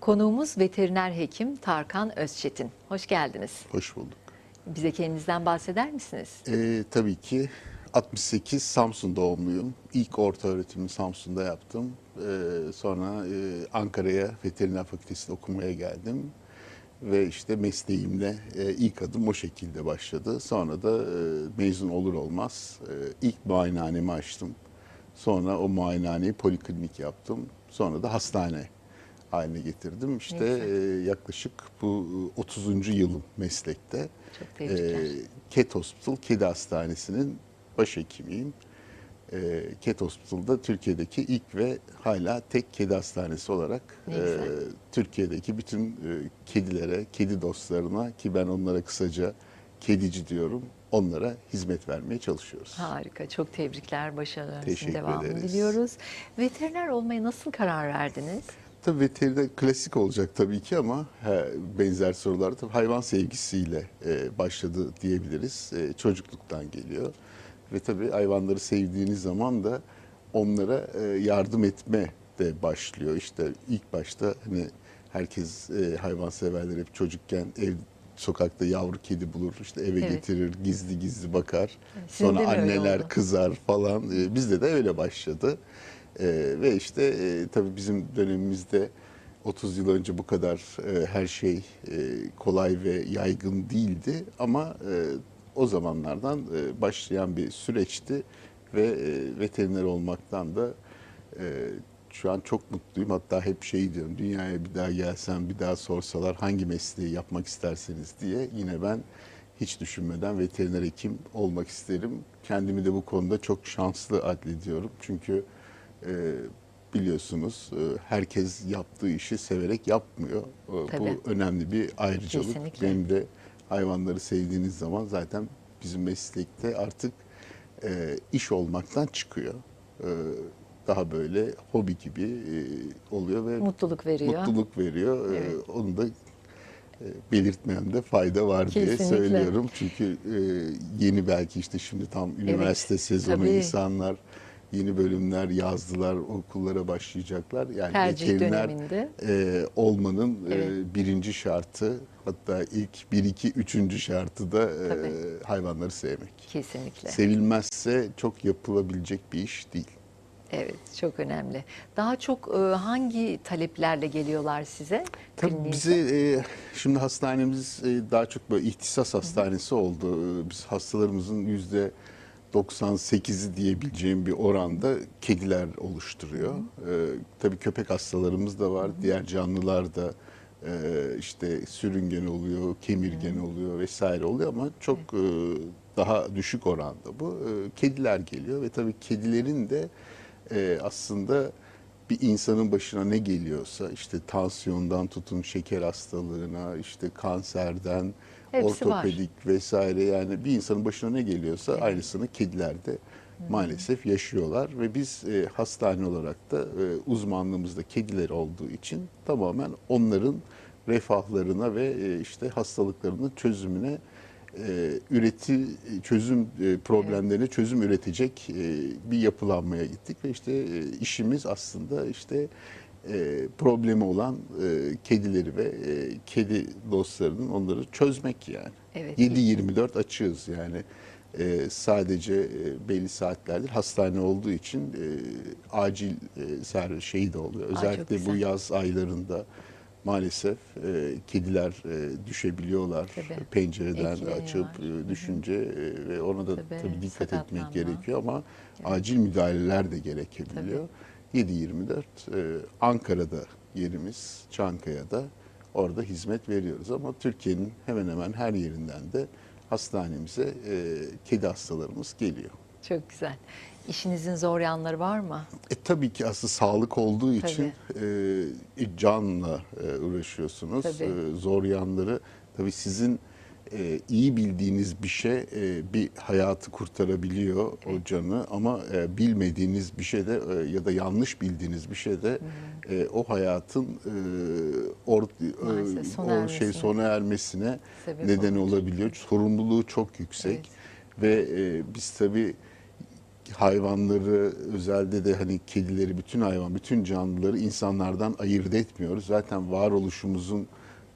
Konuğumuz veteriner hekim Tarkan Özçetin. Hoş geldiniz. Hoş bulduk. Bize kendinizden bahseder misiniz? Ee, tabii ki 68 Samsun doğumluyum. İlk orta öğretimimi Samsun'da yaptım. Ee, sonra e, Ankara'ya veteriner fakültesinde okumaya geldim. Ve işte mesleğimle e, ilk adım o şekilde başladı. Sonra da e, mezun olur olmaz e, ilk muayenehanemi açtım. Sonra o muayenehaneyi poliklinik yaptım. Sonra da hastane haline getirdim. İşte e, yaklaşık bu 30. yılım meslekte. Çok tebrikler. Ee, Cat Hospital Kedi Hastanesi'nin başhekimiyim. Ee, Cat Hospital'da Türkiye'deki ilk ve hala tek kedi hastanesi olarak e. Türkiye'deki bütün e, kedilere, kedi dostlarına ki ben onlara kısaca kedici diyorum, onlara hizmet vermeye çalışıyoruz. Harika, çok tebrikler. Başarılarınızın Teşekkür devamını ederiz. diliyoruz. Veteriner olmaya nasıl karar verdiniz? Tabii veteriner klasik olacak tabii ki ama he, benzer sorular tabii hayvan sevgisiyle e, başladı diyebiliriz. E, çocukluktan geliyor. Ve tabii hayvanları sevdiğiniz zaman da onlara e, yardım etme de başlıyor. İşte ilk başta hani herkes e, hayvan severler hep çocukken ev sokakta yavru kedi bulur işte eve Evet. getirir gizli gizli bakar. Sizin Sonra anneler kızar falan. E, bizde de öyle başladı. E, ve işte e, tabii bizim dönemimizde 30 yıl önce bu kadar e, her şey e, kolay ve yaygın değildi ama e, o zamanlardan e, başlayan bir süreçti ve e, veteriner olmaktan da e, şu an çok mutluyum. Hatta hep şey diyorum, dünyaya bir daha gelsem, bir daha sorsalar hangi mesleği yapmak isterseniz diye yine ben hiç düşünmeden veteriner hekim olmak isterim. Kendimi de bu konuda çok şanslı adlediyorum. Çünkü e, biliyorsunuz e, herkes yaptığı işi severek yapmıyor. E, Tabii. Bu önemli bir ayrıcalık. Kesinlikle. Benim de hayvanları sevdiğiniz zaman zaten bizim meslekte artık e, iş olmaktan çıkıyor. E, daha böyle hobi gibi e, oluyor ve Mutluluk veriyor. mutluluk veriyor. E, Evet. onu da e, belirtmemde fayda var diye Kesinlikle. söylüyorum. Çünkü e, yeni belki işte şimdi tam üniversite sezonu tabii. insanlar yeni bölümler yazdılar, okullara başlayacaklar. Yani Tercih veteriner döneminde. e, olmanın e, Evet. birinci şartı hatta ilk bir iki üçüncü şartı da e, Tabii. hayvanları sevmek. Kesinlikle. Sevilmezse çok yapılabilecek bir iş değil. Evet, çok önemli. Daha çok e, hangi taleplerle geliyorlar size? Tabii kliniğinize? bize e, şimdi hastanemiz e, daha çok böyle ihtisas hastanesi oldu. E, Biz hastalarımızın yüzde 98'i diyebileceğim bir oranda kediler oluşturuyor. E, tabii köpek hastalarımız da var, diğer canlılar da e, işte sürüngen oluyor, kemirgen oluyor vesaire oluyor ama çok e, daha düşük oranda bu. E, kediler geliyor ve tabii kedilerin de e, aslında bir insanın başına ne geliyorsa işte tansiyondan tutun şeker hastalığına işte kanserden Hepsi var. ortopedik vesaire yani bir insanın başına ne geliyorsa aynısını kediler de maalesef yaşıyorlar ve biz e, hastane olarak da e, uzmanlığımızda kediler olduğu için tamamen onların refahlarına ve e, işte hastalıklarının çözümüne üreti çözüm e, problemlerine çözüm üretecek e, bir yapılanmaya gittik ve işte e, işimiz aslında işte e, problemi olan e, kedileri ve e, kedi dostlarının onları çözmek yani. Evet, 7-24 açığız yani. E, sadece e, belli saatlerde hastane olduğu için e, acil e, servis şeyi de oluyor. Özellikle bu güzel. yaz aylarında maalesef e, kediler e, düşebiliyor Tabii. pencereden Etkileniyorlar. açıp e, düşünce e, ve ona da Tabii, tabii, dikkat etmek gerekiyor ama acil müdahaleler de gerekebiliyor. 7-24 e, Ankara'da yerimiz, Çankaya'da orada hizmet veriyoruz ama Türkiye'nin hemen hemen her yerinden de hastanemize e, kedi hastalarımız geliyor. Çok güzel. İşinizin zor yanları var mı? E, tabii ki aslında sağlık olduğu için e, canla e, uğraşıyorsunuz. Tabii. E, zor yanları tabii sizin e, iyi bildiğiniz bir şey e, bir hayatı kurtarabiliyor o canı ama e, bilmediğiniz bir şey de e, ya da yanlış bildiğiniz bir şey de e, o hayatın e, or, e, sona o şey sona ermesine sebep neden olabilir. olabiliyor. Sorumluluğu çok yüksek Evet. ve e, biz tabii hayvanları özelde de hani kedileri bütün hayvan bütün canlıları insanlardan ayırt etmiyoruz. Zaten varoluşumuzun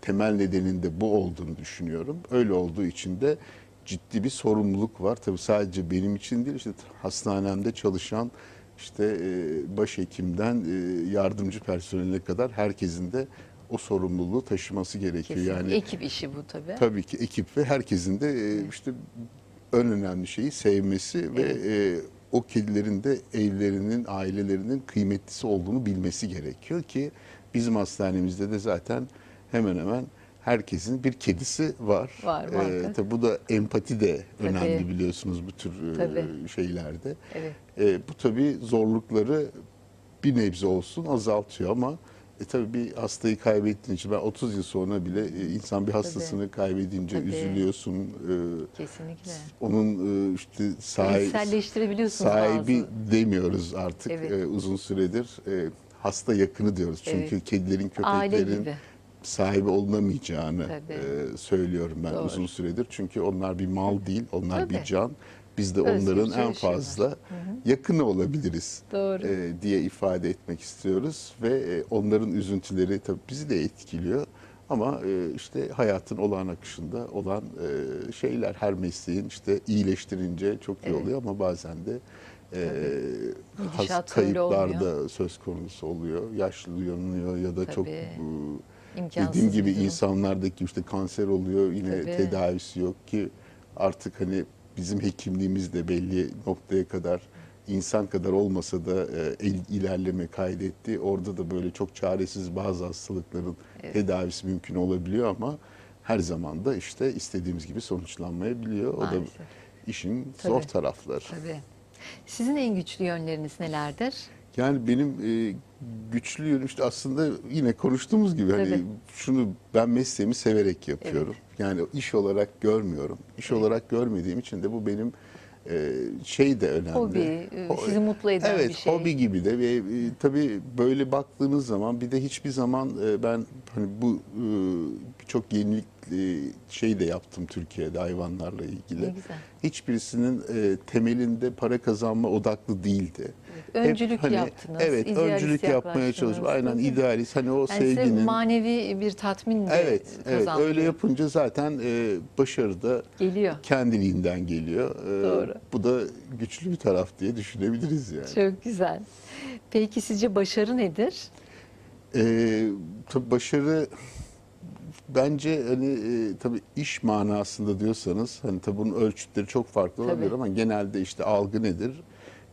temel nedeninde bu olduğunu düşünüyorum. Öyle olduğu için de ciddi bir sorumluluk var. Tabii sadece benim için değil işte hastanemde çalışan işte e, başhekimden e, yardımcı personeline kadar herkesin de o sorumluluğu taşıması gerekiyor. Kesin. Yani Ekip işi bu tabii. Tabii ki ekip ve herkesin de e, işte en önemli şeyi sevmesi ve e, o kedilerin de evlerinin, ailelerinin kıymetlisi olduğunu bilmesi gerekiyor ki bizim hastanemizde de zaten hemen hemen herkesin bir kedisi var. Var, muhakkak. tabii bu da empati de Tabii. önemli biliyorsunuz bu tür e, Tabii. şeylerde. Evet. E, bu tabii zorlukları bir nebze olsun azaltıyor ama e, tabii bir hastayı kaybettiğin için ben 30 yıl sonra bile e, insan bir hastasını kaybedince Tabii. üzülüyorsun. E, Kesinlikle. onun e, işte sahibi, sahibi bazı. demiyoruz artık Evet. e, uzun süredir. E, hasta yakını diyoruz. Çünkü Evet. kedilerin, köpeklerin sahibi olunamayacağını Tabii. e, söylüyorum ben Doğru. uzun süredir. Çünkü onlar bir mal değil, onlar Tabii. bir can. Biz de Özgürce onların en fazla yakını olabiliriz Doğru. e, diye ifade etmek istiyoruz ve e, onların üzüntüleri tabii bizi de etkiliyor. Ama e, işte hayatın olağan akışında olan e, şeyler her mesleğin işte iyileştirince çok iyi Evet. oluyor ama bazen de e, has- Gidişat öyle kayıplar olmuyor. da söz konusu oluyor. Yaşlanıyor ya da çok Tabii. e, İmkansız dediğim gibi insanlardaki işte kanser oluyor yine Tabii. tedavisi yok ki artık hani bizim hekimliğimiz de belli noktaya kadar insan kadar olmasa da e, ilerleme kaydetti. Orada da böyle çok çaresiz bazı hastalıkların Evet. tedavisi mümkün olabiliyor ama her zaman da işte istediğimiz gibi sonuçlanmayabiliyor. O da Maalesef. işin Tabii. zor tarafları. Tabii. Sizin en güçlü yönleriniz nelerdir? Yani benim e, güçlü yönüm işte aslında yine konuştuğumuz gibi hani Tabii. şunu ben mesleğimi severek yapıyorum. Yani iş olarak görmüyorum. İş olarak görmediğim için de bu benim e, şey de önemli. Hobi, e, sizi mutlu eden evet, bir şey. hobi gibi de ve e, tabii böyle baktığınız zaman bir de hiçbir zaman ben hani bu birçok yenilik şey de yaptım Türkiye'de hayvanlarla ilgili. Ne güzel. Hiçbirisinin temelinde para kazanma odaklı değildi. Hep Öncülük hani, yaptınız, Evet, öncülük yapmaya çalıştım. Aynen idealist. Hani o Yani sevginin. manevi bir tatmin de Evet, evet. Öyle yapınca zaten e, başarı da Geliyor. kendiliğinden geliyor. E, Doğru. Bu da güçlü bir taraf diye düşünebiliriz yani. Çok güzel. Peki sizce başarı nedir? E, tabii başarı bence hani e, tabii iş manasında diyorsanız hani tabii bunun ölçütleri çok farklı olabilir Tabii. ama genelde işte algı nedir?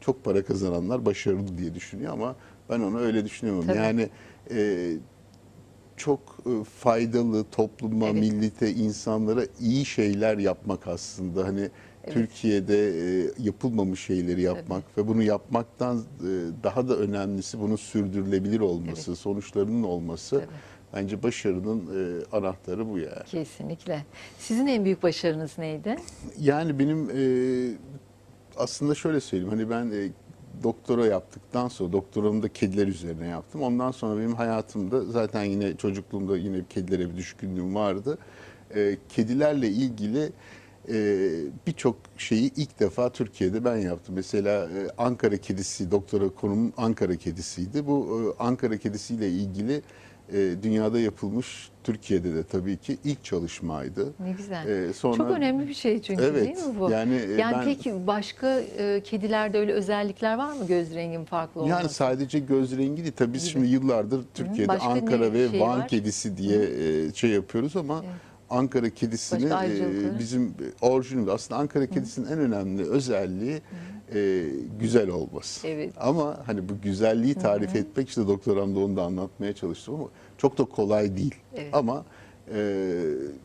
Çok para kazananlar başarılı diye düşünüyor ama ben onu öyle düşünüyorum. Tabii. Yani e, çok e, faydalı topluma, Evet. millete, insanlara iyi şeyler yapmak aslında. Hani Türkiye'de e, yapılmamış şeyleri yapmak ve bunu yapmaktan e, daha da önemlisi bunun sürdürülebilir olması, sonuçlarının olması. Tabii. Bence başarının e, anahtarı bu yani. Kesinlikle. Sizin en büyük başarınız neydi? Yani benim e, aslında şöyle söyleyeyim hani ben e, doktora yaptıktan sonra doktoramı da kediler üzerine yaptım. Ondan sonra benim hayatımda zaten yine çocukluğumda yine kedilere bir düşkünlüğüm vardı. E, kedilerle ilgili e, birçok şeyi ilk defa Türkiye'de ben yaptım. Mesela e, Ankara kedisi doktora konumum Ankara kedisiydi. Bu e, Ankara kedisiyle ilgili e, dünyada yapılmış Türkiye'de de tabii ki ilk çalışmaydı. Ne güzel. Ee, sonra- Çok önemli bir şey çünkü Evet, değil mi bu? yani, e, yani ben- peki başka e, kedilerde öyle özellikler var mı göz rengin farklı olması? Yani sadece göz rengi değil. Tabii biz Gibi. şimdi yıllardır Türkiye'de Başka Ankara ve şey Van var? kedisi diye e, şey yapıyoruz ama Ankara kedisini e, bizim orijinal aslında Ankara kedisinin en önemli özelliği e, güzel olması. Evet. Ama hani bu güzelliği tarif etmek işte doktoramda onu da anlatmaya çalıştım ama çok da kolay değil. Evet. Ama e,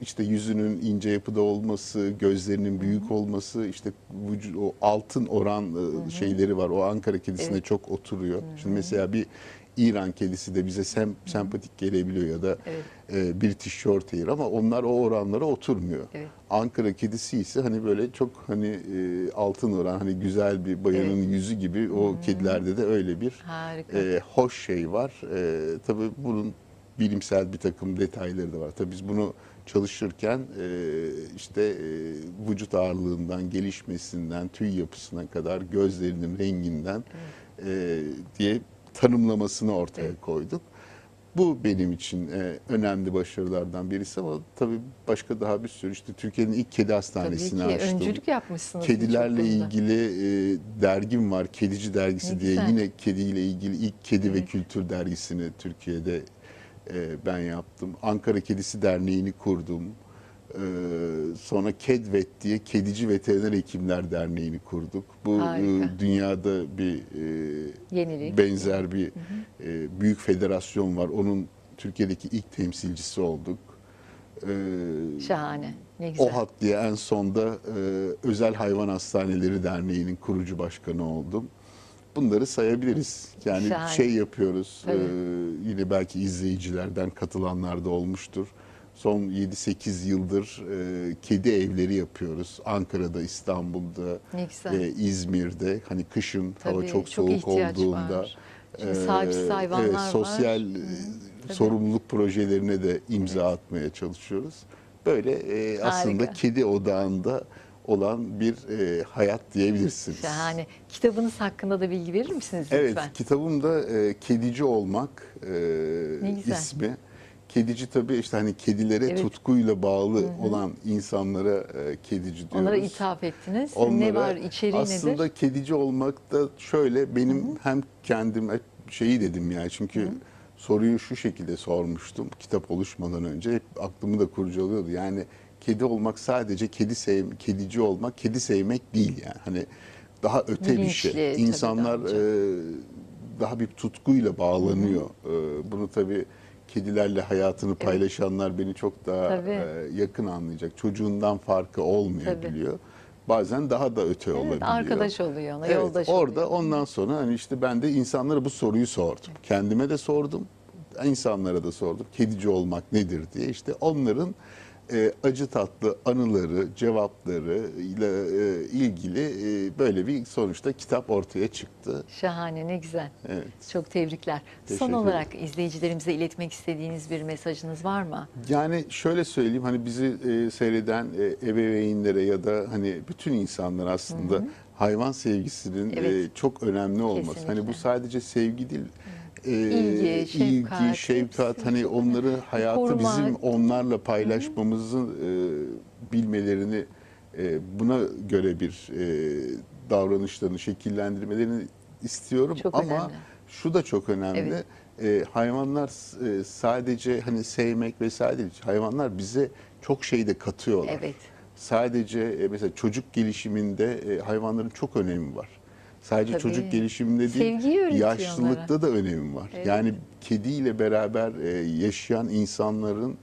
işte yüzünün ince yapıda olması, gözlerinin büyük olması, işte vücu- o altın oran e, şeyleri var. O Ankara kedisine Evet. çok oturuyor. Şimdi mesela bir İran kedisi de bize sem sempatik gelebiliyor ya da Evet. e, British Shorthair ama onlar o oranlara oturmuyor. Evet. Ankara kedisi ise hani böyle çok hani e, altın oran hani güzel bir bayanın yüzü gibi o kedilerde de öyle bir Harika. e, hoş şey var. E, tabii bunun bilimsel bir takım detayları da var. Tabii biz bunu çalışırken e, işte e, vücut ağırlığından, gelişmesinden, tüy yapısına kadar, gözlerinin renginden e, diye tanımlamasını ortaya Evet. koyduk. Bu benim için e, önemli başarılardan birisi ama tabii başka daha bir sürü işte Türkiye'nin ilk kedi Tabii hastanesini ki açtım. öncülük yapmışsınız. Kedilerle ilgili e, dergim var. Kedici dergisi Ne diye güzel. yine kediyle ilgili ilk kedi ve Evet. kültür dergisini Türkiye'de e, ben yaptım. Ankara Kedisi Derneği'ni kurdum. E, sonra Kedvet diye Kedici Veteriner Hekimler Derneği'ni kurduk. Bu Harika. e, dünyada bir e, Yenilik. benzer bir e, büyük federasyon var. Onun Türkiye'deki ilk temsilcisi olduk. E, Şahane. Ne güzel. OHAT diye en sonda e, Özel Hayvan Hastaneleri Derneği'nin kurucu başkanı oldum. Bunları sayabiliriz. Yani Şahane. şey yapıyoruz. E, yine belki izleyicilerden katılanlar da olmuştur. Son 7-8 yıldır e, kedi evleri yapıyoruz. Ankara'da, İstanbul'da, e, İzmir'de. Hani kışın hava Tabii, çok çok soğuk olduğunda. var. Çünkü e, sahipsiz hayvanlar evet, var. sosyal e, sorumluluk projelerine de imza atmaya çalışıyoruz. Böyle e, aslında Harika. kedi odağında olan bir e, hayat diyebilirsiniz. Şahane. Kitabınız hakkında da bilgi verir misiniz lütfen? Evet, kitabımda e, Kedici Olmak e, ismi. Kedici tabii işte hani kedilere Evet. tutkuyla bağlı olan insanlara e, kedici diyoruz. Onlara ithaf ettiniz. ne Onlara var? içeriği aslında nedir? kedici olmak da şöyle benim hem kendim hep şeyi dedim yani çünkü soruyu şu şekilde sormuştum kitap oluşmadan önce hep aklımı da kurcalıyordu. Yani kedi olmak sadece kedi sev kedici olmak, kedi sevmek değil yani. Hani daha öte bir Bilinçli, şey. tabii, İnsanlar daha e, daha bir tutkuyla bağlanıyor. E, bunu tabii kedilerle hayatını paylaşanlar beni çok daha Tabii. e, yakın anlayacak. Çocuğundan farkı olmayabiliyor. Bazen daha da öte olabiliyor. Evet, arkadaş oluyor ona, Evet, yoldaş orada oluyor. ondan sonra hani işte ben de insanlara bu soruyu sordum. Kendime de sordum, insanlara da sordum. Kedici olmak nedir diye. İşte onların e, acı tatlı anıları, cevapları ile e, ilgili e, böyle bir sonuçta kitap ortaya çıktı. Şahane ne güzel. Evet. Çok tebrikler. Teşekkür Son olarak izleyicilerimize iletmek istediğiniz bir mesajınız var mı? Yani şöyle söyleyeyim hani bizi e, seyreden e, ebeveynlere ya da hani bütün insanlar aslında hayvan sevgisinin Evet. e, çok önemli olması. Hani bu Kesinlikle. sadece sevgi değil. E, İlgi, şefkat, ilgi, şefkat hani onları hayatı Koruma. bizim onlarla paylaşmamızı e, bilmelerini e, buna göre bir e, davranışlarını şekillendirmelerini istiyorum Çok ama önemli. şu da çok önemli. Evet. E, hayvanlar e, sadece hani sevmek vesaire değil. Hayvanlar bize çok şey de katıyorlar. Evet. Sadece e, mesela çocuk gelişiminde e, hayvanların çok önemi var. Sadece Tabii. çocuk gelişiminde değil, yaşlılıkta da önemi var. Evet. Yani kediyle beraber e, yaşayan insanların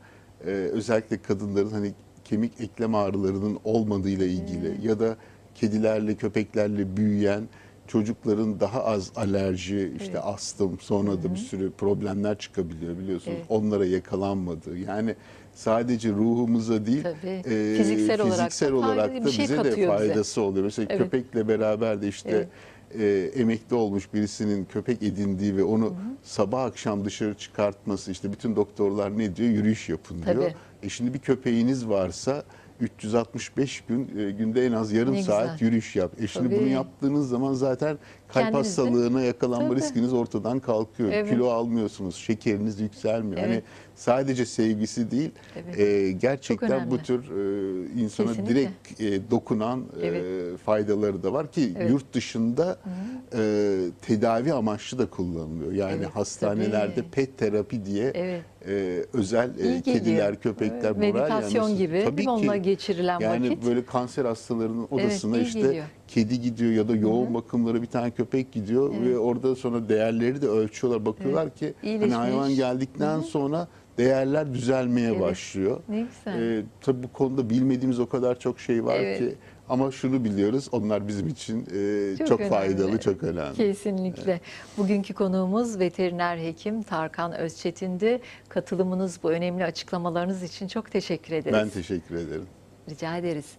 e, özellikle kadınların hani kemik eklem ağrılarının olmadığıyla ilgili ya da kedilerle köpeklerle büyüyen çocukların daha az alerji, işte Evet. astım, sonra da bir sürü problemler çıkabiliyor biliyorsunuz. Evet. Onlara yakalanmadığı. Yani sadece ruhumuza değil, Tabii. e, Fiziksel olarak da fiziksel faydalı olarak bir da şey bize de katıyor bize. faydası oluyor. Mesela Evet. köpekle beraber de işte e, emekli olmuş birisinin köpek edindiği ve onu sabah akşam dışarı çıkartması işte bütün doktorlar ne diyor? Yürüyüş yapın diyor. Tabii. E şimdi bir köpeğiniz varsa 365 gün e, günde en az yarım Ne saat güzel. yürüyüş yap. E şimdi Tabii. bunu yaptığınız zaman zaten kalp Kendiniz de- hastalığına yakalanma Tabii. riskiniz ortadan kalkıyor. Evet. Kilo almıyorsunuz, şekeriniz yükselmiyor. Hani Evet. sadece sevgisi değil, Evet. e, gerçekten bu tür e, insana Kesinlikle. direkt e, dokunan e, Evet. faydaları da var ki Evet. yurt dışında e, tedavi amaçlı da kullanılıyor. Yani Evet, hastanelerde tabii. pet terapi diye Evet. e, özel e, kediler, köpekler, Evet, moral yanması- gibi, Tabii mi? Onunla geçirilen yani vakit. böyle kanser hastalarının odasına iyi işte geliyor. Kedi gidiyor ya da yoğun bakımlara bir tane köpek gidiyor ve orada sonra değerleri de ölçüyorlar. Bakıyorlar ki hani hayvan geldikten sonra değerler düzelmeye Evet. başlıyor. Ne güzel. Ee, tabii bu konuda bilmediğimiz o kadar çok şey var Evet. ki ama şunu biliyoruz onlar bizim için e, çok, önemli. faydalı, çok önemli. Kesinlikle. Bugünkü konuğumuz veteriner hekim Tarkan Özçetin'di. Katılımınız, bu önemli açıklamalarınız için çok teşekkür ederiz. Ben teşekkür ederim. Rica ederiz.